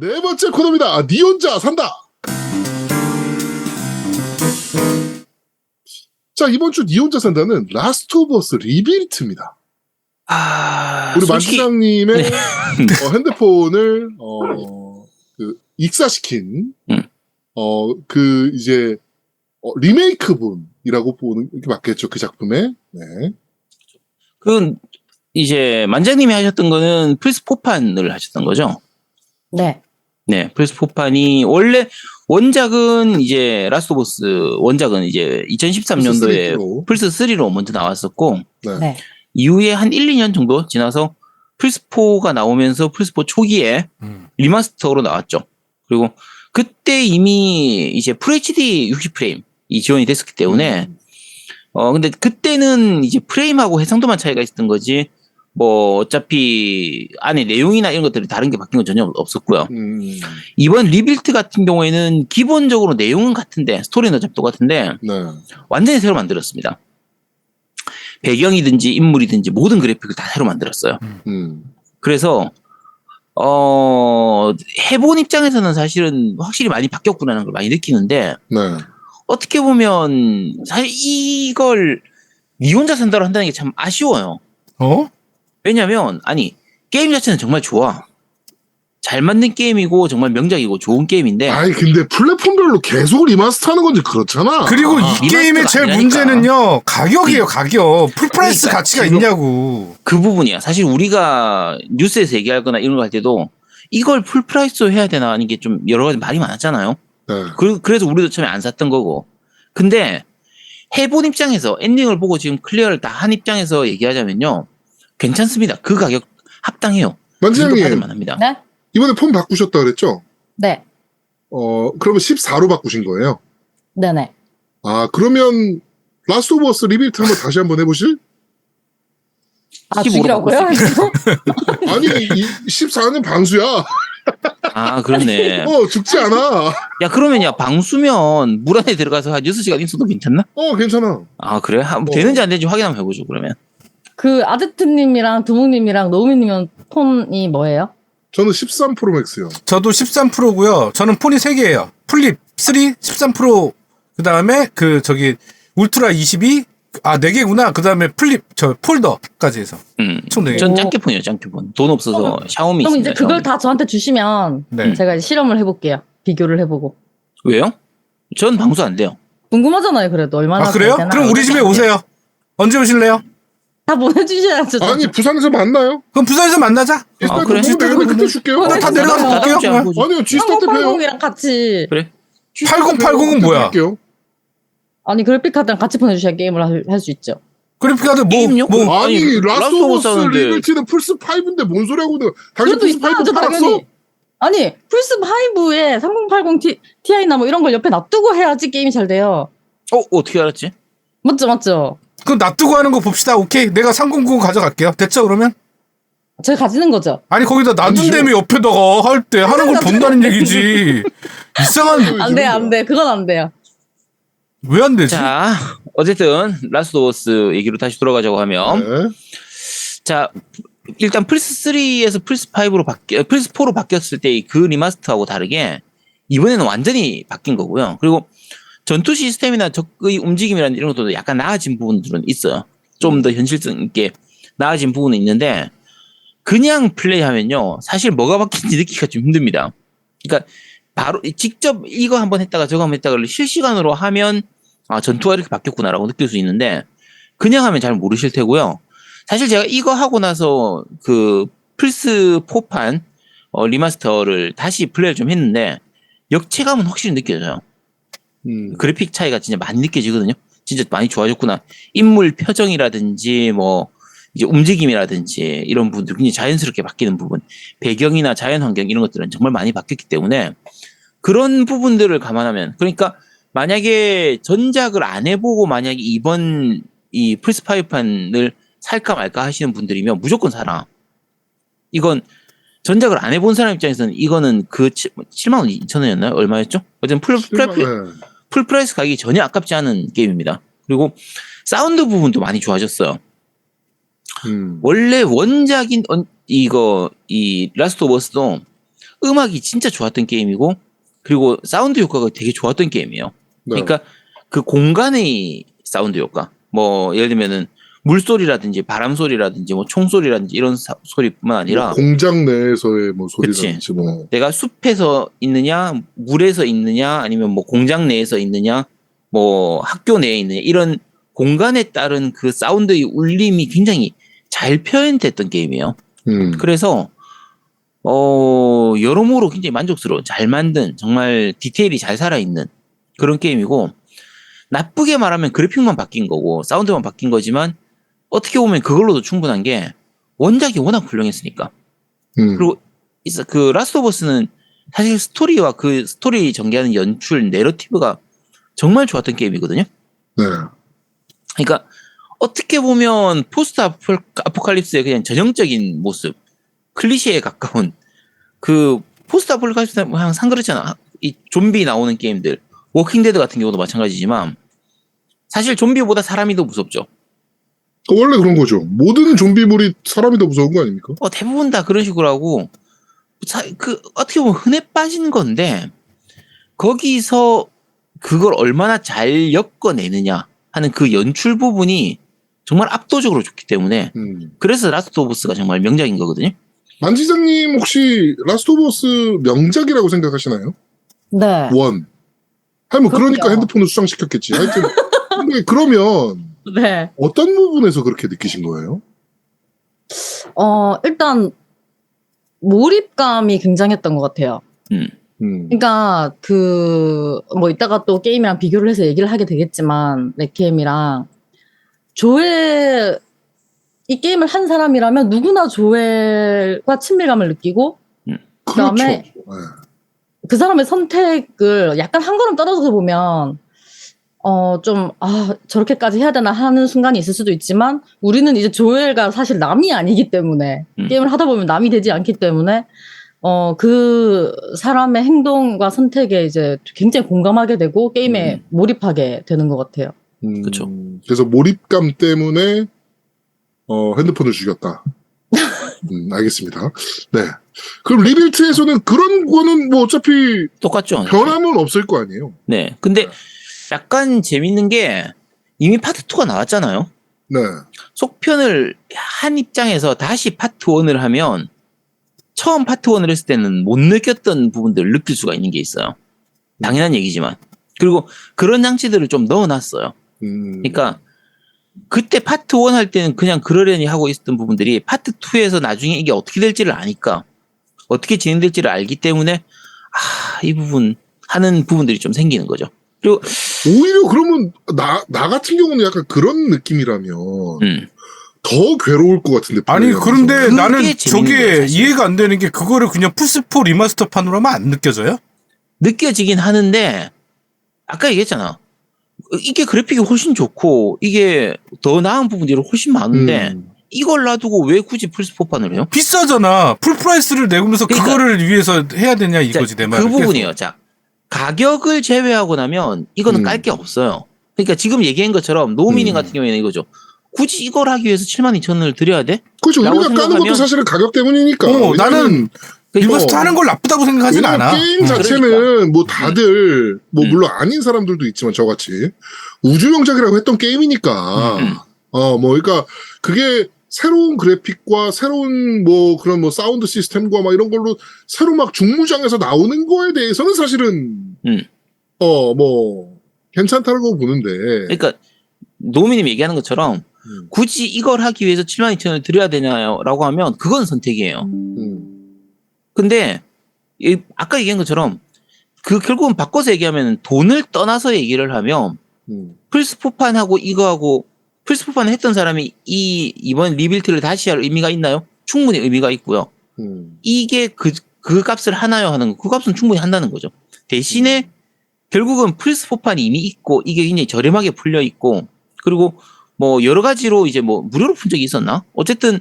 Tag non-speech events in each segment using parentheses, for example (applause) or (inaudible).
네 번째 코너입니다. 아, 니 혼자 산다. 자 이번 주 니 혼자 산다는 라스트 오브 어스 리빌트입니다. 아, 우리 솔직히 만주장님의 네. 어, 핸드폰을 어, 그 익사시킨 음. 어그 이제 어, 리메이크분이라고 보는 게 맞겠죠 그 작품에. 네. 그 이제 만장님이 하셨던 거는 플스 4판을 하셨던 거죠. 네. 네, 플스 4판이 원래 원작은 이제 라스트 보스 원작은 이제 2013년도에 플스3로. 플스 3로 먼저 나왔었고 네. 네. 이후에 한 1, 2년 정도 지나서 플스 4가 나오면서 플스 4 초기에 음. 리마스터로 나왔죠. 그리고 그때 이미 이제 FHD 60프레임 이 지원이 됐었기 때문에 음. 어 근데 그때는 이제 프레임하고 해상도만 차이가 있었던 거지 뭐 어차피 안에 내용이나 이런 것들이 다른 게 바뀐 건 전혀 없었고요. 음, 이번 리빌트 같은 경우에는 기본적으로 내용은 같은데 스토리는 어차피 똑같은데 네. 완전히 새로 만들었습니다. 배경이든지 인물이든지 모든 그래픽을 다 새로 만들었어요. 음. 그래서 어 해본 입장에서는 사실은 확실히 많이 바뀌었구나라는 걸 많이 느끼는데 네. 어떻게 보면 사실 이걸 니 혼자 산다로 한다는 게 참 아쉬워요. 어? 왜냐면 아니 게임 자체는 정말 좋아. 잘 만든 게임이고 정말 명작이고 좋은 게임인데 아니 근데 플랫폼별로 계속 리마스터하는 건지 그렇잖아. 그리고 아, 이 게임의 제일 리마스터가 문제는요 가격이에요 가격 풀프라이스 그러니까 가치가 지금- 있냐고 그 부분이야. 사실 우리가 뉴스에서 얘기하거나 이런 거 할 때도 이걸 풀프라이스로 해야 되나 하는 게 좀 여러 가지 말이 많았잖아요. 네. 그, 그래서 우리도 처음에 안 샀던 거고. 근데 해본 입장에서 엔딩을 보고 지금 클리어를 다 한 입장에서 얘기하자면요. 괜찮습니다. 그 가격 합당해요. 그 만지장님 받을만 합니다. 네. 이번에 폰 바꾸셨다 그랬죠? 네. 어 그러면 14로 바꾸신 거예요? 네네. 아 그러면 라스트 오브 어스 리빌트 한번 다시 한번 해보실? 아, 15로 죽이라고요? (laughs) 아니 이 14는 방수야. 아, 그렇네. (laughs) 어 죽지 않아. 야, 그러면 야, 방수면 물 안에 들어가서 한 6시간 있어도 괜찮나? 어 괜찮아. 아, 그래? 한- 어. 되는지 안 되는지 확인 한번 해보죠, 그러면. 그 아드트님이랑 두목님이랑 노우미님은 폰이 뭐예요? 저는 13 프로 맥스요. 저도 13%고요 저는 폰이 3개예요 플립 3 13 프로 그 다음에 그 저기 울트라 22 아 4개구나 그 다음에 플립 저 폴더까지 해서 음. 총 4개 전 짱깨폰이에요, 짱깨폰. 돈 없어서 샤오미 그럼 있습니다. 이제 그걸 샤오미. 다 저한테 주시면 네. 제가 이제 실험을 해볼게요. 비교를 해보고. 왜요? 전 방수 안 돼요. 궁금하잖아요, 그래도. 얼마나. 아 그래요? 되나. 그럼 우리 집에 오세요 언제 오실래요? 다 보내주셔야죠. 아니 부산에서 만나요. 그럼 부산에서 만나자 아, 그래? 그때 내가 그때 줄게요. 네, 다 내려가서 다 볼게요 않고. 아니요 G 스타트 해요. 3080이랑 같이. 그래? 8080은 뭐야? 드릴게요. 아니, 그래픽 카드랑 같이 보내주셔야 게임을 할 수 있죠. 그래픽 카드 뭐, 게임요? 뭐 아니, 아니, 라스트 라스트 오브 오브 어스 사는데. 리빌트는 플스 5인데 뭔 소리 하고 있는? 당신 그래도 플스 5 있어야죠, 팔았어? 당연히. 아니, 플스 5에 3080 Ti, Ti나 뭐 이런 걸 옆에 놔두고 해야지 게임이 잘 돼요. 어, 어떻게 알았지? 맞죠, 맞죠? 그럼 놔두고 하는 거 봅시다 오케이 내가 3090 가져갈게요 됐죠 그러면? 제가 가지는 거죠. 아니 거기다 놔둔 아니죠. 다음에 옆에다가 할 때 하는 걸 본다는 (laughs) 얘기지 이상한 안 돼, 안 돼. 그건 안 돼요. 왜 안 되지? 자, 어쨌든 라스트 오브 어스 얘기로 다시 돌아가자고 하면 네. 자, 일단 플스 3에서 플스 5로 바뀌 플스 4로 바뀌었을 때 그 리마스터하고 다르게 이번에는 완전히 바뀐 거고요. 그리고 전투 시스템이나 적의 움직임이라는 이런 것도 약간 나아진 부분들은 있어요. 좀더 현실성 있게 나아진 부분은 있는데 그냥 플레이하면요. 사실 뭐가 바뀐지 느끼기가 좀 힘듭니다. 그러니까 바로 직접 이거 한번 했다가 저거 한번 했다가 실시간으로 하면 아 전투가 이렇게 바뀌었구나라고 느낄 수 있는데 그냥 하면 잘 모르실 테고요. 사실 제가 이거 하고 나서 그 플스 4판 어, 리마스터를 다시 플레이를 좀 했는데 역체감은 확실히 느껴져요. 음. 그래픽 차이가 진짜 많이 느껴지거든요. 진짜 많이 좋아졌구나. 인물 표정이라든지 뭐 이제 움직임이라든지 이런 부분들 굉장히 자연스럽게 바뀌는 부분, 배경이나 자연 환경 이런 것들은 정말 많이 바뀌었기 때문에 그런 부분들을 감안하면 그러니까 만약에 전작을 안 해보고 만약에 이번 이 플스 5판을 살까 말까 하시는 분들이면 무조건 사라. 이건 전작을 안 해본 사람 입장에서는 이거는 그 7 만 원 2천 원이었나요? 얼마였죠? 어쨌든 풀, 풀, 풀, 네. 풀프라이스 가격이 전혀 아깝지 않은 게임입니다. 그리고 사운드 부분도 많이 좋아졌어요. 음. 원래 원작인 언- 이거 이 라스트 오브 어스도 음악이 진짜 좋았던 게임이고 그리고 사운드 효과가 되게 좋았던 게임이에요. 네. 그러니까 그 공간의 사운드 효과 뭐 예를 들면은 물소리라든지 바람 소리라든지 뭐 총소리라든지 이런 사- 소리뿐만 아니라 뭐 공장 내에서의 뭐. 소리라든지 뭐 내가 숲에서 있느냐 물에서 있느냐 아니면 뭐 공장 내에서 있느냐 뭐 학교 내에 있느냐 이런 공간에 따른 그 사운드의 울림이 굉장히 잘 표현됐던 게임이에요. 음. 그래서 어 여러모로 굉장히 만족스러운 잘 만든 정말 디테일이 잘 살아있는 그런 게임이고 나쁘게 말하면 그래픽만 바뀐 거고 사운드만 바뀐 거지만 어떻게 보면 그걸로도 충분한 게 원작이 워낙 훌륭했으니까 음. 그리고 그 라스트 오브 어스는 사실 스토리와 그 스토리 전개하는 연출 내러티브가 정말 좋았던 게임이거든요. 네. 그러니까 어떻게 보면 포스트 아포- 아포칼립스의 그냥 전형적인 모습, 클리셰에 가까운 그 포스트 아포칼립스는 항상 그렇잖아. 이 좀비 나오는 게임들, 워킹 데드 같은 경우도 마찬가지지만 사실 좀비보다 사람이 더 무섭죠. 원래 그런 거죠. 모든 좀비물이 사람이 더 무서운 거 아닙니까? 어, 대부분 다 그런 식으로 하고 사- 그 어떻게 보면 흔해 빠진 건데 거기서 그걸 얼마나 잘 엮어내느냐 하는 그 연출 부분이 정말 압도적으로 좋기 때문에 음. 그래서 라스트 오브 스가 정말 명작인 거거든요. 만지장님 혹시 라스트 오브 어스 명작이라고 생각하시나요? 네. 원. 아니 뭐 그러니까. 핸드폰을 수상시켰겠지. 하여튼 (laughs) 근데 그러면 (laughs) 네. 어떤 부분에서 그렇게 느끼신 거예요? 어, 일단, 몰입감이 굉장했던 것 같아요. 음. 그러니까, 그, 뭐, 이따가 또 게임이랑 비교를 해서 얘기를 하게 되겠지만, 레키엠이랑, 조엘, 이 게임을 한 사람이라면 누구나 조엘과 친밀감을 느끼고, 그렇죠. 그다음에 네. 그 사람의 선택을 약간 한 걸음 떨어져서 보면 어 좀 아 저렇게까지 해야 되나 하는 순간이 있을 수도 있지만 우리는 이제 조엘가 사실 남이 아니기 때문에 음. 게임을 하다 보면 남이 되지 않기 때문에 어 그 사람의 행동과 선택에 이제 굉장히 공감하게 되고 게임에 음. 몰입하게 되는 것 같아요. 음, 그쵸. 그래서 몰입감 때문에 어, 핸드폰을 죽였다. (laughs) 음, 알겠습니다. 네. 그럼 리빌트에서는 그런 거는 뭐 어차피 똑같죠. 변함은 없을 거 아니에요. 네. 근데 약간 재밌는 게 이미 파트 2가 나왔잖아요. 네. 속편을 한 입장에서 다시 파트 1을 하면 처음 파트 1을 했을 때는 못 느꼈던 부분들을 느낄 수가 있는 게 있어요. 당연한 얘기지만. 그리고 그런 장치들을 좀 넣어놨어요. 음, 그러니까 그때 파트 1 할 때는 그냥 그러려니 하고 있었던 부분들이 파트 2에서 나중에 이게 어떻게 될지를 아니까 어떻게 진행될지를 알기 때문에 아, 이 부분 하는 부분들이 좀 생기는 거죠. 그리고 오히려 그러면 나, 나 같은 경우는 약간 그런 느낌이라면 음, 더 괴로울 것 같은데. 아니. 그런데 나는 저게. 이해가 안 되는 게 그거를 그냥 플스4 리마스터판으로 하면 안 느껴져요? 느껴지긴 하는데 아까 얘기했잖아. 이게 그래픽이 훨씬 좋고 이게 더 나은 부분들이 훨씬 많은데 음, 이걸 놔두고 왜 굳이 플스4판을 해요? 비싸잖아. 풀 프라이스를 내면서 그 그러니까- 거를 위해서 해야 되냐 이거지 자, 내 말. 그 부분이에요. 자, 가격을 제외하고 나면 이거는 음. 깔게 없어요. 그러니까 지금 얘기한 것처럼 노미닝 음. 같은 경우에는 이거죠. 굳이 이걸 하기 위해서 7만 2천 원을 들여야 돼? 그렇죠. 우리가 까는 것도 사실은 가격 때문이니까. 어, 나는 어. 하는 걸 나쁘다고 생각하진 않아. 게임 음. 자체는 그러니까. 뭐 다들 뭐 음. 물론 아닌 사람들도 있지만 저같이 우주 명작이라고 했던 게임이니까 음. 어뭐 그러니까 그게 새로운 그래픽과 새로운 뭐 그런 뭐 사운드 시스템과 막 이런 걸로 새로 막 중무장에서 나오는 거에 대해서는 사실은 음. 어 뭐 괜찮다고 보는데 그러니까 노미님 얘기하는 것처럼 음, 굳이 이걸 하기 위해서 7만 2천 원을 들여야 되나요? 라고 하면 그건 선택이에요. 음, 근데 이 아까 얘기한 것처럼 그 결국은 바꿔서 얘기하면 돈을 떠나서 얘기를 하면 음, 플스4판하고 이거하고 플스4판을 했던 사람이 이 이번 리빌트를 다시 할 의미가 있나요? 충분히 의미가 있고요. 음. 이게 그, 그 값을 하나요 하는 거, 그 값은 충분히 한다는 거죠. 대신에 결국은 플스 4판이 이미 있고 이게 굉장히 저렴하게 풀려 있고 그리고 뭐 여러 가지로 이제 뭐 무료로 푼 적이 있었나? 어쨌든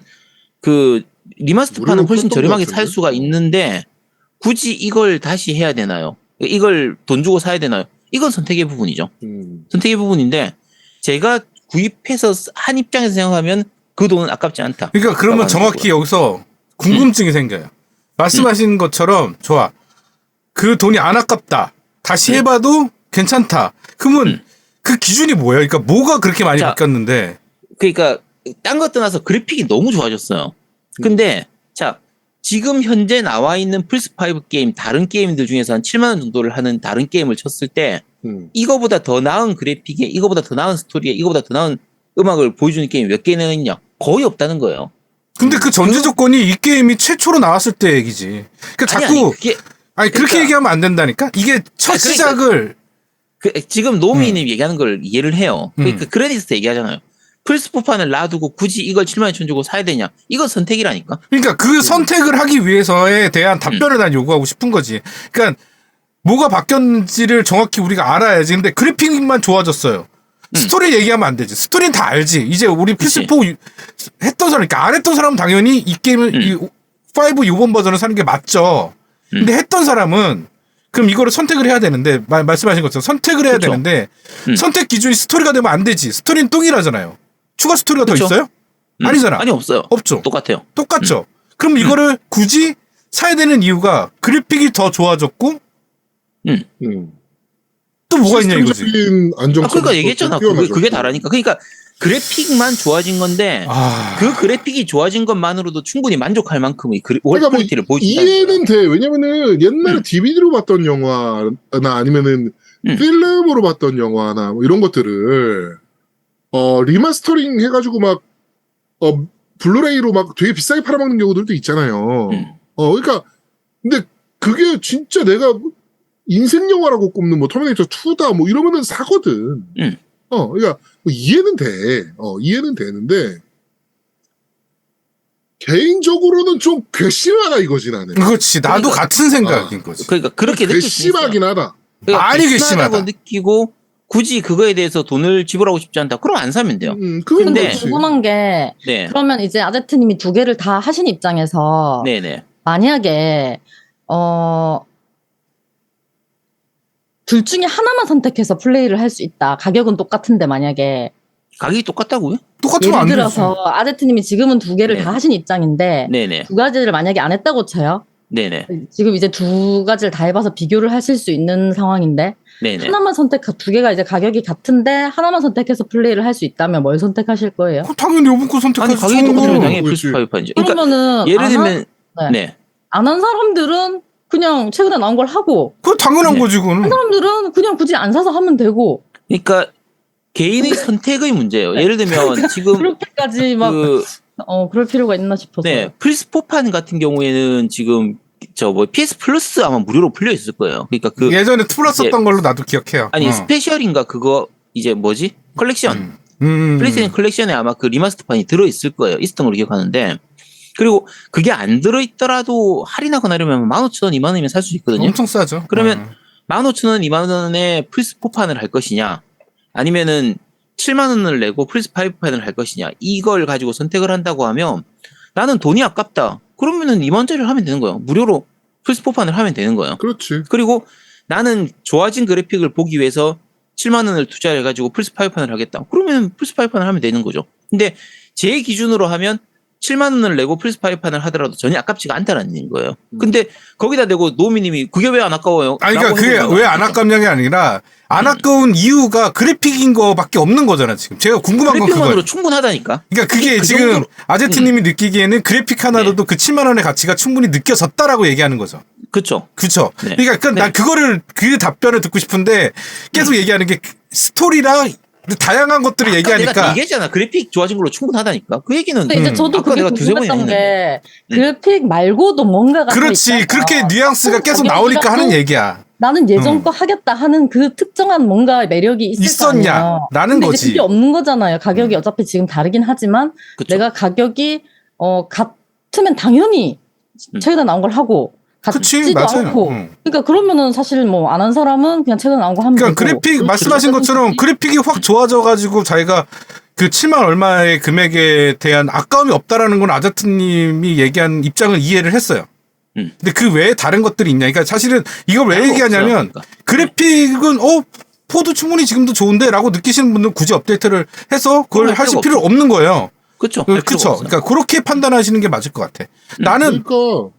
그 리마스터판은 훨씬 저렴하게 것 살? 수가 있는데 굳이 이걸 다시 해야 되나요? 이걸 돈 주고 사야 되나요? 이건 선택의 부분이죠. 음. 선택의 부분인데 제가 구입해서 한 입장에서 생각하면 그 돈은 아깝지 않다. 그러니까 그러면 정확히 거고요. 여기서 궁금증이 생겨요. 말씀하신 것처럼 좋아. 그 돈이 안 아깝다. 다시 해봐도 괜찮다. 그러면 음. 그 기준이 뭐예요? 그러니까 뭐가 그렇게 많이 자, 바뀌었는데? 그러니까 딴거 떠나서 그래픽이 너무 좋아졌어요. 근데 자 지금 현재 나와 있는 플스 5 게임 다른 게임들 중에서 한 7만 원 정도를 하는 다른 게임을 쳤을 때 음. 이거보다 더 나은 그래픽에 이거보다 더 나은 스토리에 이거보다 더 나은 음악을 보여주는 게임이 몇 개나 있냐? 거의 없다는 거예요. 근데 그 전제 조건이 이 게임이 최초로 나왔을 때 얘기지. 그러니까 아니, 자꾸 아니 그게 아니 그렇게 그러니까- 얘기하면 안 된다니까. 이게 첫 아니, 그러니까- 시작을 그, 지금 노미님 얘기하는 걸 이해를 해요. 그러니까 음. 그레디스 얘기하잖아요. 플스4판을 놔두고 굳이 이걸 7만 2천 주고 사야 되냐? 이건 선택이라니까. 그러니까 그 선택을 하기 위해서에 대한 답변을 난 요구하고 싶은 거지. 그러니까 뭐가 바뀌었는지를 정확히 우리가 알아야지. 근데 그래픽만 좋아졌어요. 스토리 얘기하면 안 되지. 스토리는 다 알지. 이제 우리 그치. 플스4 유- 했던 사람, 그러니까 안 했던 사람은 당연히 이 게임을 음. 이5 요번 버전을 사는 게 맞죠. 근데 했던 사람은 그럼 이거를 선택을 해야 되는데 말, 말씀하신 것처럼 선택을 해야 그쵸. 되는데 음. 선택 기준이 스토리가 되면 안 되지. 스토리는 똥이라잖아요. 추가 스토리가 더 그쵸. 있어요? 음. 아니잖아. 아니 없어요. 없죠. 똑같아요. 똑같죠. 그럼 이거를 굳이 사야 되는 이유가 그래픽이 더 좋아졌고 음. 또 뭐가 있냐 이거지. 안정성. 아, 그러니까 얘기했잖아. 그게, 그게 다라니까. 그러니까 그래픽만 좋아진 건데 아, 그 그래픽이 좋아진 것만으로도 충분히 만족할 만큼의 그 그러니까 뭐 퀄리티를 보여준다. 이해는 돼. 왜냐면은 옛날에 음. DVD로 봤던 영화나 아니면은 음. 필름으로 봤던 영화나 뭐 이런 것들을 어 리마스터링 해가지고 막 어 블루레이로 막 되게 비싸게 팔아먹는 경우들도 있잖아요. 음. 어 그러니까 근데 그게 진짜 내가 인생 영화라고 꼽는 뭐 터미네이터 2다 뭐 이러면은 사거든. 음. 어 그러니까 뭐 이해는 돼. 어 이해는 되는데 개인적으로는 좀 괘씸하다 이거지 나는. 그렇지. 나도 그러니까- 같은 생각인 거지. 그러니까 그렇게 느낄. 괘씸하긴 하다. 그러니까 많이 괘씸하다고 괘씸하다. 느끼고 굳이 그거에 대해서 돈을 지불하고 싶지 않다. 그럼 안 사면 돼요. 음, 그건 근데 근데 그렇지. 궁금한 게 네. 그러면 이제 아제트님이 두 개를 다 하신 입장에서 네네. 만약에 어. 둘 중에 하나만 선택해서 플레이를 할 수 있다. 가격은 똑같은데 만약에 가격이 똑같다고요? 똑같으면 예를 안 들어서 되지. 아제트님이 지금은 두 개를 네. 다 하신 입장인데 네네. 두 가지를 만약에 안 했다고 쳐요. 네네. 지금 이제 두 가지를 다 해봐서 비교를 하실 수 있는 상황인데 네네. 하나만 선택 두 개가 이제 가격이 같은데 하나만 선택해서 플레이를 할 수 있다면 뭘 선택하실 거예요? 그럼 당연히 요번 거 아니 선택하지. 가격이 똑같으면 당연히. 플스 5 판이죠. 그러니까 그러면은 예를 안 들면 한- 네. 안 한 사람들은 그냥 최근에 나온 걸 하고 그거 당연한 네. 거지 그거는. 한 사람들은 그냥 굳이 안 사서 하면 되고 그러니까 개인의 선택의 문제예요. 예를 들면 (laughs) 지금 그렇게까지 막 그 어 그럴 필요가 있나 싶어서 네, 플스 4판 같은 경우에는 지금 저뭐 PS 플러스 아마 무료로 풀려 있을 거예요. 그러니까 그 예전에 풀었었던 걸로 나도 기억해요. 아니 어. 스페셜인가 그거 이제 뭐지? 컬렉션. 음. 음. 플레이스테이션 컬렉션에 아마 그 리마스터판이 들어 있을 거예요. 있었던 걸로 기억하는데. 그리고 그게 안 들어 있더라도 할인하거나 이러면 15,000원, 2만 원이면 살 수 있거든요. 엄청 싸죠. 그러면 어. 15,000원, 2만 원에 플스 4판을 할 것이냐, 아니면은 7만 원을 내고 플스 5판을 할 것이냐, 이걸 가지고 선택을 한다고 하면 나는 돈이 아깝다. 그러면은 2만 원짜리를 하면 되는 거예요. 무료로 플스 4판을 하면 되는 거예요. 그렇지. 그리고 나는 좋아진 그래픽을 보기 위해서 7만 원을 투자해 가지고 플스 5판을 하겠다. 그러면 플스 5판을 하면 되는 거죠. 근데 제 기준으로 하면 7만 원을 내고 플스 5판을 하더라도 전혀 아깝지가 않다는 거예요. 근데 거기다 대고 노미님이 그게 왜 안 아까워요? 아니 그러니까 그게 왜 안 아깝냐가 아니라 안 아까운 이유가 그래픽인 거밖에 없는 거잖아 지금. 제가 궁금한 건 그래픽만으로 그거예요. 충분하다니까. 그러니까 그게 그 지금 정도로- 음. 아제트님이 느끼기에는 그래픽 하나로도 그 7만 원의 가치가 충분히 느껴졌다라고 얘기하는 거죠. 그렇죠. 그쵸. 네. 그러니까 그, 난 네. 그거를 그 답변을 듣고 싶은데 계속 얘기하는 게 스토리랑 다양한 것들을 아까 내가 얘기하니까 얘기했잖아. 그래픽 좋아진 걸로 충분하다니까. 그 얘기는 근데 이제 음. 저도 아까 그게 내가 두세 번이나 궁금했던 게 음. 그래픽 말고도 뭔가가 더 그렇지 있잖아. 그렇게 뉘앙스가 계속 나오니까 하는 얘기야. 나는 예전 음. 거 하겠다 하는 그 특정한 뭔가 매력이 있을 거 아니야. 있었냐라는 근데 거지. 그게 없는 거잖아요. 가격이 어차피 지금 다르긴 하지만 그쵸. 내가 가격이 어 같으면 당연히 음. 최근에 나온 걸 하고 같지도 맞아요. 않고 응. 그러니까 그러면은 사실 뭐 안 한 사람은 그냥 최근에 나온 거 하면 그러니까 되고 그래픽. 말씀하신 것처럼 그래픽이 확 좋아져가지고 자기가 그 7만 얼마의 금액에 대한 아까움이 없다라는 건 아자트님이 얘기한 입장을 이해를 했어요. 음. 근데 그 외에 다른 것들이 있냐? 그러니까 사실은 이걸 왜 얘기하냐면 없어요. 그러니까. 그래픽은 어 포도 충분히 지금도 좋은데라고 느끼시는 분들은 굳이 업데이트를 해서 그걸 할 하실 필요 없는 거예요. 그렇죠. 그렇죠. 그러니까 그렇게 판단하시는 게 맞을 것 같아. 나는 그러니까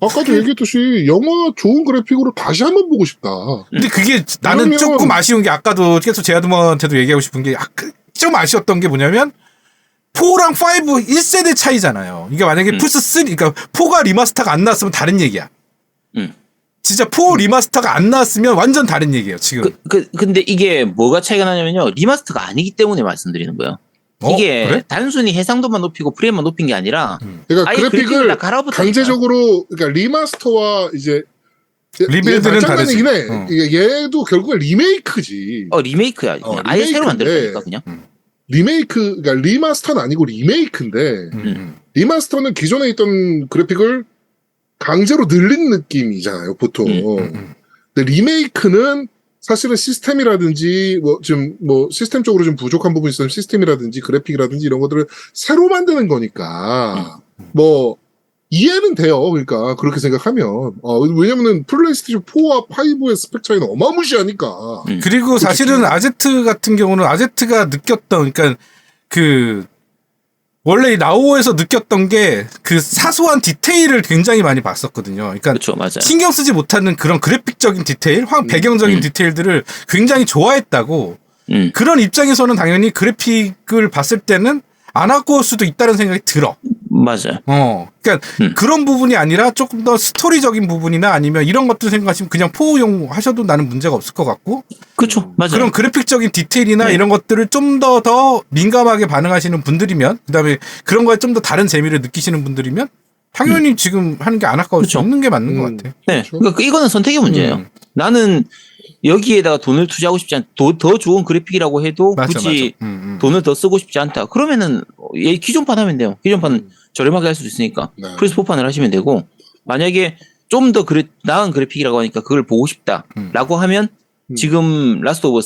아까도 얘기했듯이 영화 좋은 그래픽으로 다시 한번 보고 싶다. 근데 그게 나는 조금 아쉬운 게 아까도 계속 제아드먼한테도 얘기하고 싶은 게 아, 그- 좀 아쉬웠던 게 뭐냐면 4랑 5 1세대 차이잖아요. 이게 만약에 음. 플스 3 그러니까 4가 리마스터가 안 나왔으면 다른 얘기야. 음. 진짜 4 리마스터가 안 나왔으면 완전 다른 얘기예요, 지금. 그, 그, 근데 이게 뭐가 차이가 나냐면요. 리마스터가 아니기 때문에 말씀드리는 거예요. 어? 이게 그래? 단순히 해상도만 높이고 프레임만 높인 게 아니라 그러니까 아예 그래픽을. 강제적으로 그러니까 리마스터와 이제 리빌드는 말장난이긴 해. 다르지. 어. 이게 얘도 결국엔 리메이크지. 어 리메이크야. 그냥 어, 아예 새로 리메이크인데. 만들었다니까 그냥. 리메이크, 그러니까 리마스터는 아니고 리메이크인데 음, 음. 리마스터는 기존에 있던 그래픽을 강제로 늘린 느낌이잖아요, 보통. 음, 음. 근데 리메이크는 사실은 시스템이라든지 뭐좀뭐 시스템적으로 좀 부족한 부분이 있으면 시스템이라든지 그래픽이라든지 이런 것들을 새로 만드는 거니까 뭐 이해는 돼요. 그러니까 그렇게 생각하면 어 왜냐면은 플레이스테이션 4와 5의 스펙 차이는 어마무시하니까. 음. 그리고 사실은 아제트 같은 경우는 아제트가 느꼈던 그러니까 그 원래 이 라오에서 느꼈던 게 그 사소한 디테일을 굉장히 많이 봤었거든요. 그러니까 맞아요. 신경 쓰지 못하는 그런 그래픽적인 디테일, 황 배경적인 음. 디테일들을 굉장히 좋아했다고 음, 그런 입장에서는 당연히 그래픽을 봤을 때는 안 아까울 수도 있다는 생각이 들어. 맞아요. 어, 그러니까 음. 그런 부분이 아니라 조금 더 스토리적인 부분이나 아니면 이런 것들 생각하시면 그냥 포용 하셔도 나는 문제가 없을 것 같고 그렇죠, 맞아요. 그런 그래픽적인 디테일이나 네. 이런 것들을 좀 더더 민감하게 반응하시는 분들이면 그다음에 그런 거에 좀 더 다른 재미를 느끼시는 분들이면 당연히 지금 하는 게 안 아까울 수 음. 있는 게 맞는 것 음. 같아. 네, 그렇죠. 그러니까 그- 이거는 선택의 문제예요. 음. 나는 여기에다가 돈을 투자하고 싶지 않, 더, 더 좋은 그래픽이라고 해도 맞아, 굳이 맞아. 음, 음. 돈을 더 쓰고 싶지 않다. 그러면은 얘 기존판 하면 돼요. 기존판은 저렴하게 할 수도 있으니까 네. 플스 4판을 하시면 되고 만약에 좀 더 그래 나은 그래픽이라고 하니까 그걸 보고 싶다라고 하면 음. 지금 라스트 오브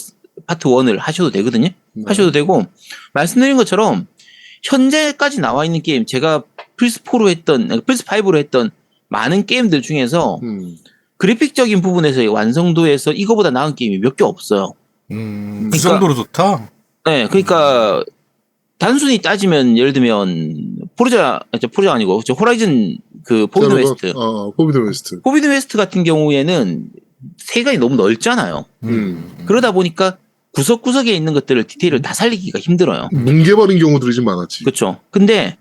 파트 1을 하셔도 되거든요. 네. 하셔도 되고 말씀드린 것처럼 현재까지 나와 있는 게임 제가 플스 4로 했던 플스 5로 했던 많은 게임들 중에서 음. 그래픽적인 부분에서의 완성도에서 이거보다 나은 게임이 몇 개 없어요. 음, 그 그러니까- 정도로 좋다. 네, 그러니까 단순히 따지면 예를 들면 포르자, 아, 저 포르자 아니고 저 호라이즌 그 포비드 웨스트, 어, 포비드 웨스트. 포비드 웨스트 같은 경우에는 세간이 너무 넓잖아요. 음. 그러다 보니까 구석구석에 있는 것들을 디테일을 다 살리기가 힘들어요. 뭉개버린 경우들이 좀 많았지. 그렇죠. 근데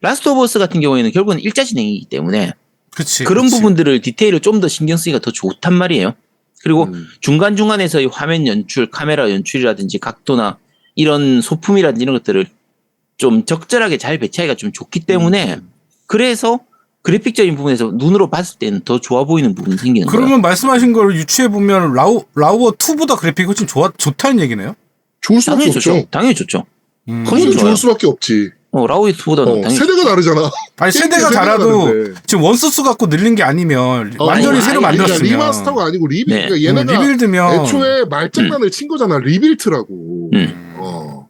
라스트 오브 어스 같은 경우에는 결국은 일자 진행이기 때문에 그렇지. 그런 그렇지. 부분들을 디테일을 좀 더 신경 쓰기가 더 좋단 말이에요. 그리고 음. 중간 중간에서의 화면 연출, 카메라 연출이라든지 각도나 이런 소품이라든지 이런 것들을 좀 적절하게 잘 배치하기가 좀 좋기 때문에 음. 그래서 그래픽적인 부분에서 눈으로 봤을 때는 더 좋아 보이는 부분이 생기는 거예요. 그러면 말씀하신 걸 유추해 보면 라우 라우어 2보다 그래픽이 훨씬 좋아 좋다는 얘기네요. 좋을 수밖에 당연히 없죠. 좋죠. 당연히 좋죠. 음. 훨씬. 좋을 수밖에 없지. 어, 라우이트보다 는 어, 당연히 세대가. 다르잖아. 아니 세대가 세대가 달아도 다른데. 지금 원소스 갖고 늘린 게 아니면 어, 완전히 아니, 새로 아니, 그러니까 만들었으면 리마스터가 아니고 리빌. 네. 그러니까 얘네가 음, 리빌드면 애초에 말장난을 친 거잖아. 리빌트라고. 음. 어.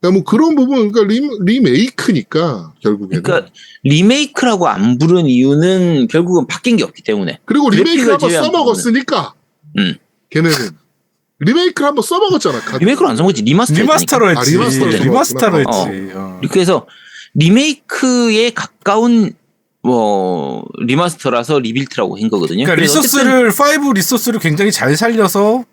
그러니까 뭐 그런 부분, 그러니까 리, 리메이크니까 결국에는. 그러니까 리메이크라고 안 부른 이유는 결국은 바뀐 게 없기 때문에. 그리고 리메이크를 한번 써먹었으니까. 음. 걔네는 리메이크를 한번 써먹었잖아. 카드. 리메이크로 안 써먹지 리마스터 리마스터로 아, 했지. 리마스터로 리마스터로 했구나. 했지. 어. 그래서 리메이크에 가까운 뭐 리마스터라서 리빌트라고 한 거거든요. 그러니까 그래서 리소스를 5 리소스를 굉장히 잘 살려서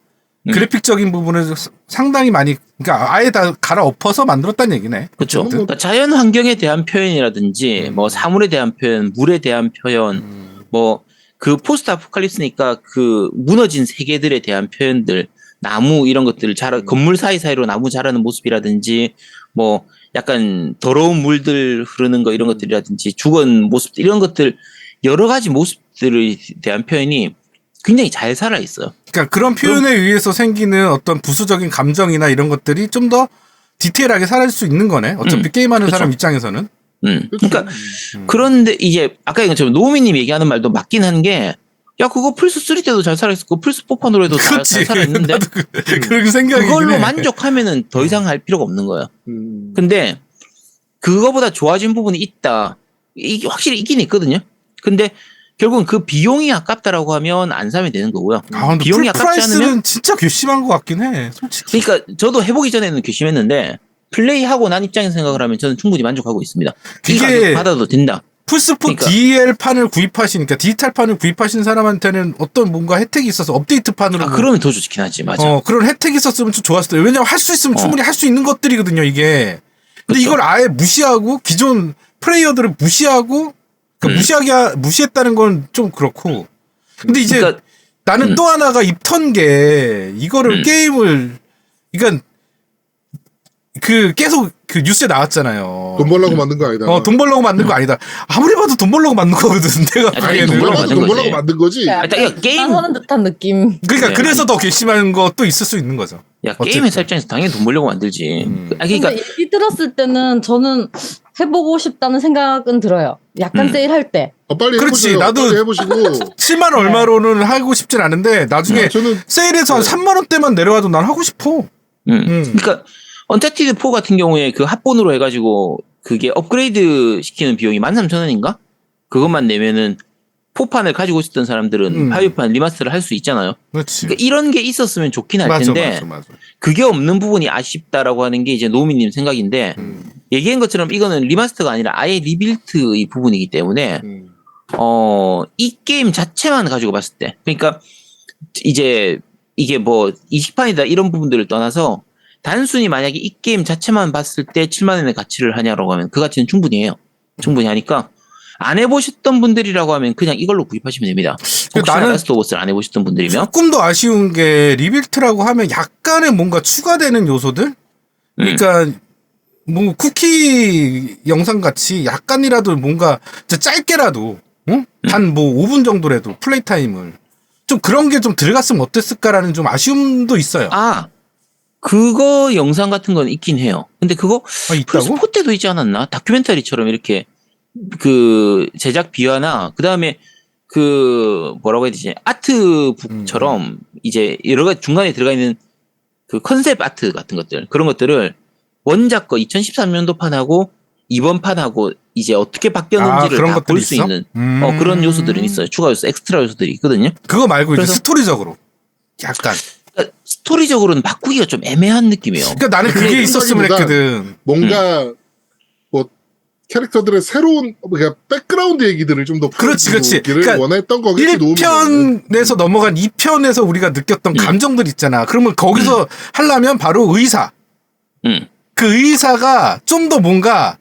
음. 그래픽적인 부분을 상당히 많이 그러니까 아예 다 갈아 엎어서 만들었다는 얘기네. 그렇죠. 뭐- 그러니까 자연 환경에 대한 표현이라든지 음. 뭐 사물에 대한 표현, 물에 대한 표현, 뭐 그 포스트 아포칼립스니까 그 무너진 세계들에 대한 표현들, 나무 이런 것들을 자라 음. 건물 사이사이로 나무 자라는 모습이라든지 뭐 약간 더러운 물들 흐르는 거 이런 음. 것들이라든지 죽은 모습 이런 것들 여러 가지 모습들에 대한 표현이 굉장히 잘 살아 있어요. 그러니까 그런 표현에 의해서 생기는 어떤 부수적인 감정이나 이런 것들이 좀 더 디테일하게 살아날 수 있는 거네. 어차피 음, 게임하는 그쵸. 사람 입장에서는. 음. 그렇죠. 그러니까 그런데 이제 아까 얘기처럼 노우미님 얘기하는 말도 맞긴 한 게 야 그거 플스 3 때도 잘 살아있었고 플스 4판으로 해도 잘. 잘 살아있는데 나도 그, 그런 생각이 그걸로 만족하면은 더 이상 할 필요가 없는 거예요. 음. 근데 그거보다 좋아진 부분이 있다. 이게 확실히 있긴 있거든요. 근데 결국은 그 비용이 아깝다라고 하면 안 사면 되는 거고요. 아, 근데 비용이 풀 아깝지 프라이스는 않으면 진짜 괘씸한 것 같긴 해. 솔직히. 그러니까 저도 해보기 전에는 괘씸했는데 플레이하고 난 입장에서 생각을 하면 저는 충분히 만족하고 있습니다. 이 그게- 받아도 된다. 플스4 그러니까. DL판을 구입하시니까 디지털판을 구입하신 사람한테는 어떤 뭔가 혜택이 있어서 업데이트판으로 아, 뭐- 그러면 더 좋긴 하지, 맞아. 어, 그런 혜택이 있었으면 좀 좋았을 거예요. 왜냐면 할 수 있으면 어. 충분히 할 수 있는 것들이거든요, 이게. 근데 그쵸. 이걸 아예 무시하고 기존 플레이어들을 무시하고 그 음. 무시하게 하- 무시했다는 건 좀 그렇고. 근데 이제 그러니까 나는 음. 또 하나가 입턴 게 이거를 음. 게임을 그러니까 그 계속 그 뉴스에 나왔잖아요. 돈 벌라고 만든 거 아니다. 어, 돈 벌려고 만든 거 아니다. 아무리 봐도 돈 벌려고 만든 거거든. (laughs) 내가 아니, 보기에는. 돈돈 벌라고 벌라고 만든 돈 거지. 벌라고 만든 거지. 아, 딱 이거 게임- 하는 듯한 느낌. 그러니까 네. 그래서 더 괘씸한 것도 있을 수 있는 거죠. 야, 어쨌든. 게임 회사 입장에서 당연히 돈 벌려고 만들지. 음. 아, 그러니까 근데 얘기 들었을 때는 저는 해보고 싶다는 생각은 들어요. 약간 음. 세일할 때. 어, 빨리 그렇지, 해보세요. 나도- 빨리 해보시고. (laughs) 7만 원 얼마로는 하고 싶진 않은데 나중에 아, 저는 세일해서 한 네. 3만 원대만 내려와도 난 하고 싶어. 음. 음. 그러니까 언차티드 4 같은 경우에 그 합본으로 해가지고 그게 업그레이드 시키는 비용이 13,000원인가? 그것만 내면은 포판을 가지고 있었던 사람들은 음. 파이어판 리마스터를 할 수 있잖아요. 그렇지. 그러니까 이런 게 있었으면 좋긴 할 맞아, 텐데 맞아, 맞아. 그게 없는 부분이 아쉽다라고 하는 게 이제 노미님 생각인데 음, 얘기한 것처럼 이거는 리마스터가 아니라 아예 리빌트의 부분이기 때문에 음. 어, 이 게임 자체만 가지고 봤을 때. 그러니까, 이제, 이게 뭐, 이식판이다 이런 부분들을 떠나서, 단순히 만약에 이 게임 자체만 봤을 때 7만 원의 가치를 하냐라고 하면 그 가치는 충분히 해요. 충분히 하니까, 안 해보셨던 분들이라고 하면 그냥 이걸로 구입하시면 됩니다. 나는- 라스트 오브 스를 안 해보셨던 분들이면. 조금 더 아쉬운 게 리빌트라고 하면 약간의 뭔가 추가되는 요소들? 음. 그러니까 뭐 쿠키 영상 같이 약간이라도 뭔가 짧게라도 응? 음. 한뭐 5분 정도라도 플레이 타임을 좀 그런 게 좀 들어갔으면 어땠을까라는 좀 아쉬움도 있어요. 아, 그거 영상 같은 건 있긴 해요. 근데 그거 아, 있다고? 플스4 때도 있지 않았나? 다큐멘터리처럼 이렇게 그 제작 비화나 그 다음에 그 뭐라고 해야 되지? 아트북처럼 음. 이제 여러 가지 중간에 들어가 있는 그 컨셉 아트 같은 것들 그런 것들을 원작 거 2013년도 판하고 이번 판하고 이제 어떻게 바뀌었는지를 아, 그런 다볼 것들이 수? 있는 음. 어, 그런 요소들은 있어요. 추가 요소, 엑스트라 요소들이 있거든요. 그거 말고 이제 스토리적으로 약간. 그러니까 스토리적으로는 바꾸기가 좀 애매한 느낌이에요. 그러니까 나는 그게 있었으면 했거든. 뭔가 음. 뭐 캐릭터들의 새로운 그러니까 백그라운드 얘기들을 좀 더 그렇지, 그렇지. 기를 그러니까 원했던 거겠지 노미는. 1편에서 넘어간 2편에서 우리가 느꼈던 음. 감정들 있잖아. 그러면 거기서 하려면 바로 의사. 음. 그 의사가 좀 더 뭔가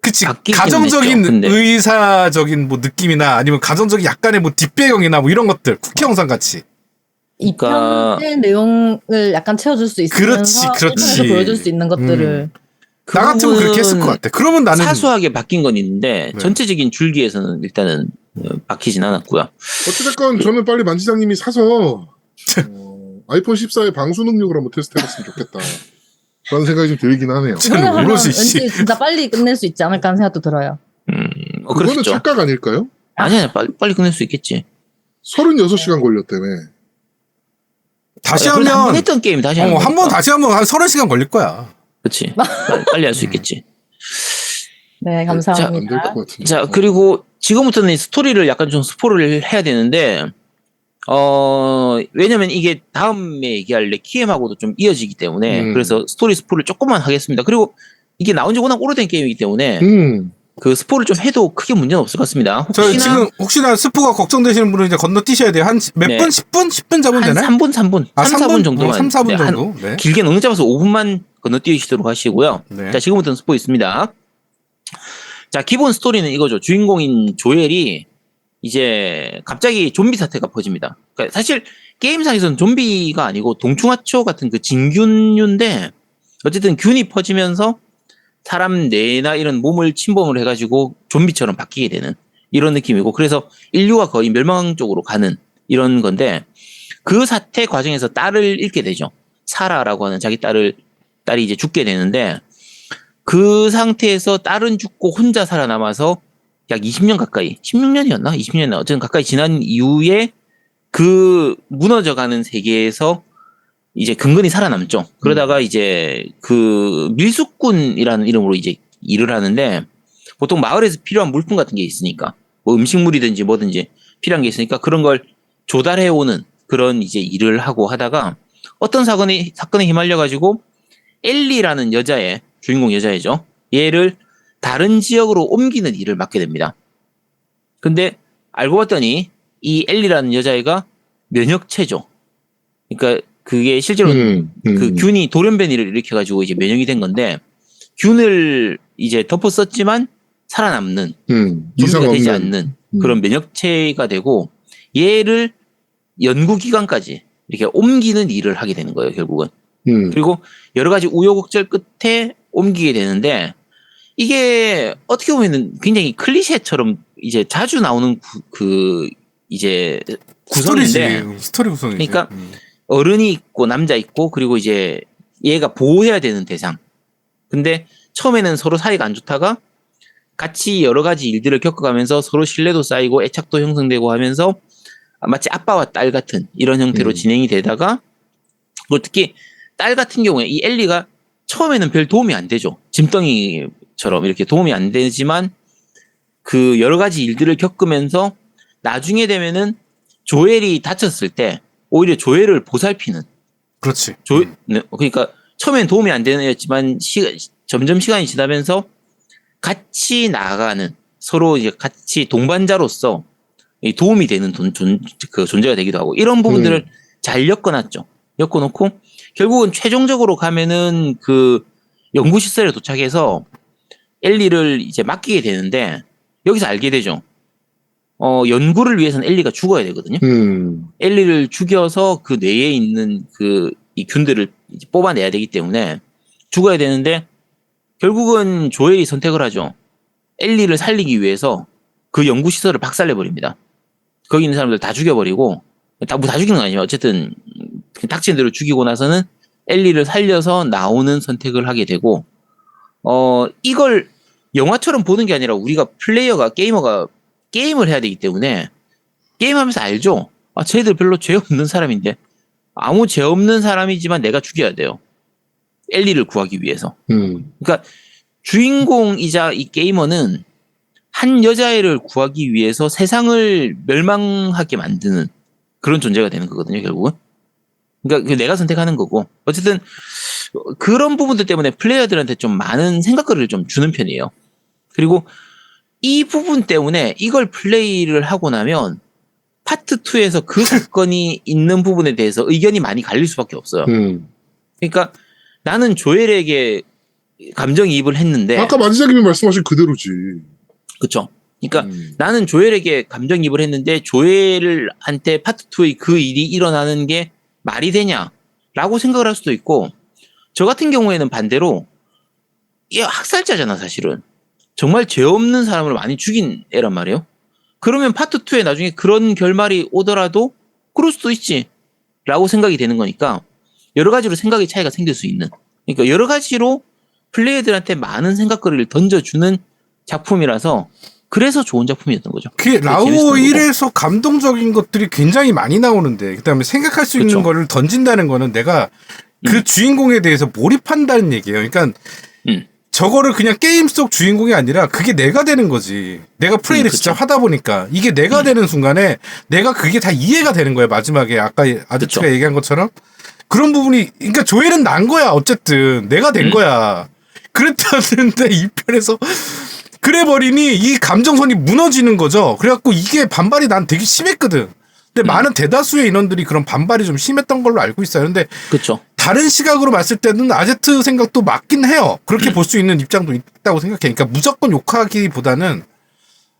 그치 가정적인 했죠. 의사적인 뭐 느낌이나 아니면 가정적인 약간의 뭐 뒷배경이나 뭐 이런 것들 쿠키 영상 같이 이 그러니까- 편의 내용을 약간 채워줄 수 있으면서 그렇지, 그렇지. 일편에서 보여줄 수 있는 것들을 그나 같으면 그렇게 했을 것 같아. 그러면 나는 사소하게 바뀐 건 있는데 네. 전체적인 줄기에서는 일단은 어, 바뀌진 않았고요. 어찌됐건 저는 빨리 만지장님이 사서 어, 아이폰 14의 방수 능력을 한번 테스트해봤으면 좋겠다. 라는 생각이 좀 들긴 하네요. 저는 왠지 씨. 진짜 빨리 끝낼 수 있지 않을까 하는 생각도 들어요. 음, 어, 그거는 그렇죠. 착각 아닐까요? 아니, 아니, 빨리, 빨리 끝낼 수 있겠지. 36시간 걸렸다며. 다시 한번 하면 했던 게임 다시 어, 한번 거니까. 다시 하면 한 서른 시간 걸릴 거야. 그렇지. (laughs) 빨리, 할 수 있겠지. 네, 감사합니다. 것 같은데. 자, 그리고 지금부터는 이 스토리를 약간 좀 스포를 해야 되는데, 어, 왜냐면 이게 다음에 얘기할 레키엠하고도 좀 이어지기 때문에, 음. 그래서 스토리 스포를 조금만 하겠습니다. 그리고 이게 나온 지 워낙 오래된 게임이기 때문에, 음. 그 스포를 좀 해도 크게 문제는 없을 것 같습니다. 저 혹시나 지금 혹시나 스포가 걱정되시는 분은 이제 건너뛰셔야 돼요. 한몇 네. 분? 10분? 10분 잡으면 한 되나요? 3분, 3분. 아, 3, 4분 정도만. 3, 4분 네, 한- 정도. 네. 길게 너무 잡아서 5분만 건너뛰시도록 하시고요. 네. 자, 지금부터는 스포 있습니다. 자, 기본 스토리는 이거죠. 주인공인 조엘이 이제 갑자기 좀비 사태가 퍼집니다. 그러니까 사실 게임상에서는 좀비가 아니고 동충하초 같은 그 진균류인데 어쨌든 균이 퍼지면서 사람 뇌나 이런 몸을 침범을 해가지고 좀비처럼 바뀌게 되는 이런 느낌이고 그래서 인류가 거의 멸망 쪽으로 가는 이런 건데 그 사태 과정에서 딸을 잃게 되죠. 사라라고 하는 자기 딸을 딸이 이제 죽게 되는데 그 상태에서 딸은 죽고 혼자 살아남아서 약 20년 가까이 16년이었나 20년이나 어쨌든 가까이 지난 이후에 그 무너져가는 세계에서 이제 근근히 살아남죠. 그러다가 이제 그 밀수꾼이라는 이름으로 이제 일을 하는데 보통 마을에서 필요한 물품 같은 게 있으니까 뭐 음식물이든지 뭐든지 필요한 게 있으니까 그런 걸 조달해 오는 그런 이제 일을 하고 하다가 어떤 사건이 사건에 휘말려 가지고 엘리라는 여자의 주인공 여자애죠. 얘를 다른 지역으로 옮기는 일을 맡게 됩니다. 근데 알고 봤더니 이 엘리라는 여자애가 면역체죠. 그러니까 그게 실제로 음, 음. 그 균이 돌연변이를 일으켜가지고 이제 면역이 된 건데 균을 이제 덮어 썼지만 살아남는 음, 좀비가 되지 없는 않는 음. 그런 면역체가 되고 얘를 연구기관까지 이렇게 옮기는 일을 하게 되는 거예요 결국은 음, 그리고 여러 가지 우여곡절 끝에 옮기게 되는데 이게 어떻게 보면은 굉장히 클리셰처럼 이제 자주 나오는 구- 그 이제 구성인데. 스토리 구성이지. 그러니까 음. 어른이 있고 남자 있고 그리고 이제 얘가 보호해야 되는 대상. 근데 처음에는 서로 사이가 안 좋다가 같이 여러 가지 일들을 겪어가면서 서로 신뢰도 쌓이고 애착도 형성되고 하면서 마치 아빠와 딸 같은 이런 형태로 음. 진행이 되다가 그리고 특히 딸 같은 경우에 이 엘리가 처음에는 별 도움이 안 되죠. 짐덩이처럼 이렇게 도움이 안 되지만 그 여러 가지 일들을 겪으면서 나중에 되면은 조엘이 다쳤을 때 오히려 조엘을 보살피는 그렇지. 조 음. 네, 그러니까 처음엔 도움이 안 되는 애였지만 시, 점점 시간이 지나면서 같이 나아가는 서로 이제 같이 동반자로서 이 도움이 되는 돈, 존, 그 존재가 되기도 하고 이런 부분들을 음. 잘 엮어놨죠. 엮어놓고 결국은 최종적으로 가면은 그 연구 시설에 도착해서 엘리를 이제 맡기게 되는데 여기서 알게 되죠. 어 연구를 위해서는 엘리가 죽어야 되거든요. 음, 엘리를 죽여서 그 뇌에 있는 그 이 균들을 이제 뽑아내야 되기 때문에 죽어야 되는데 결국은 조엘이 선택을 하죠. 엘리를 살리기 위해서 그 연구 시설을 박살내 버립니다. 거기 있는 사람들 다 죽여버리고 다뭐 다 죽이는 건 아니지만 어쨌든 그 닥친 대로 죽이고 나서는 엘리를 살려서 나오는 선택을 하게 되고 어 이걸 영화처럼 보는 게 아니라 우리가 플레이어가 게이머가 게임을 해야 되기 때문에 게임하면서 알죠. 아 쟤들 별로 죄 없는 사람인데 아무 죄 없는 사람이지만 내가 죽여야 돼요. 엘리를 구하기 위해서. 음, 그러니까 주인공이자 이 게이머는 한 여자애를 구하기 위해서 세상을 멸망하게 만드는 그런 존재가 되는 거거든요, 결국은. 그러니까 그 내가 선택하는 거고. 어쨌든 그런 부분들 때문에 플레이어들한테 좀 많은 생각거리를 좀 주는 편이에요. 그리고 이 부분 때문에 이걸 플레이를 하고 나면 파트 2에서 그 (laughs) 사건이 있는 부분에 대해서 의견이 많이 갈릴 수밖에 없어요. 음. 그러니까 나는 조엘에게 감정이입을 했는데 아까 마지자님이 말씀하신 그대로지. 그쵸 그러니까 음. 나는 조엘에게 감정이입을 했는데 조엘한테 파트 2의 그 일이 일어나는 게 말이 되냐라고 생각을 할 수도 있고 저 같은 경우에는 반대로 얘 학살자잖아 사실은 정말 죄 없는 사람을 많이 죽인 애란 말이에요 그러면 파트 2에 나중에 그런 결말이 오더라도 그럴 수도 있지 라고 생각이 되는 거니까 여러 가지로 생각의 차이가 생길 수 있는 그러니까 여러 가지로 플레이어들한테 많은 생각거리를 던져주는 작품이라서 그래서 좋은 작품이었던 거죠. 그 라오 재밌었던 거고. 1에서 감동적인 것들이 굉장히 많이 나오는데 그다음에 생각할 수 있는 그쵸. 거를 던진다는 거는 내가 그 음. 주인공에 대해서 몰입한다는 얘기예요. 그러니까 음. 저거를 그냥 게임 속 주인공이 아니라 그게 내가 되는 거지. 내가 플레이를 음. 진짜 하다 보니까 이게 내가 음. 되는 순간에 내가 그게 다 이해가 되는 거야. 마지막에 아까 아저씨가. 얘기한 것처럼 그런 부분이 그러니까 조엘은 난 거야. 어쨌든 내가 된 음. 거야. 그랬다는데 (laughs) 이 편에서 그래 버리니 이 감정선이 무너지는 거죠. 그래갖고 이게 반발이 난 되게 심했거든. 근데 음. 많은 대다수의 인원들이 그런 반발이 좀 심했던 걸로 알고 있어요. 근데 그렇죠. 다른 시각으로 봤을 때는 아제트 생각도 맞긴 해요. 그렇게 음. 볼수 있는 입장도 있다고 생각해. 그러니까 무조건 욕하기보다는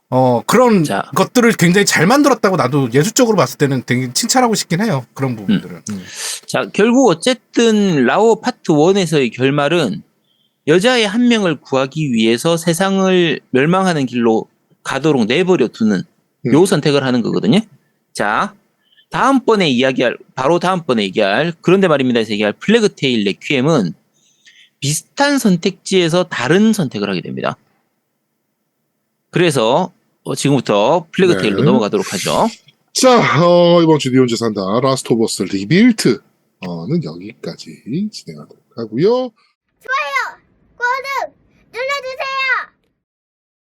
어 그런 자. 것들을 굉장히 잘 만들었다고 나도 예술적으로 봤을 때는 되게 칭찬하고 싶긴 해요. 그런 부분들은. 음. 자, 결국 어쨌든 라오 파트 1에서의 결말은 여자의 한 명을 구하기 위해서 세상을 멸망하는 길로 가도록 내버려 두는 요 음. 선택을 하는 거거든요. 자, 다음번에 이야기할, 바로 다음번에 얘기할, 그런데 말입니다. 에서 얘기할 플래그 테일 레퀴엠은 비슷한 선택지에서 다른 선택을 하게 됩니다. 그래서 어, 지금부터 플래그 네. 테일로 넘어가도록 하죠. 자, 어, 이번 주 니온제 산다 라스트 오브 어스 리빌트 어는 여기까지 진행하도록 하고요. 구독 눌러주세요.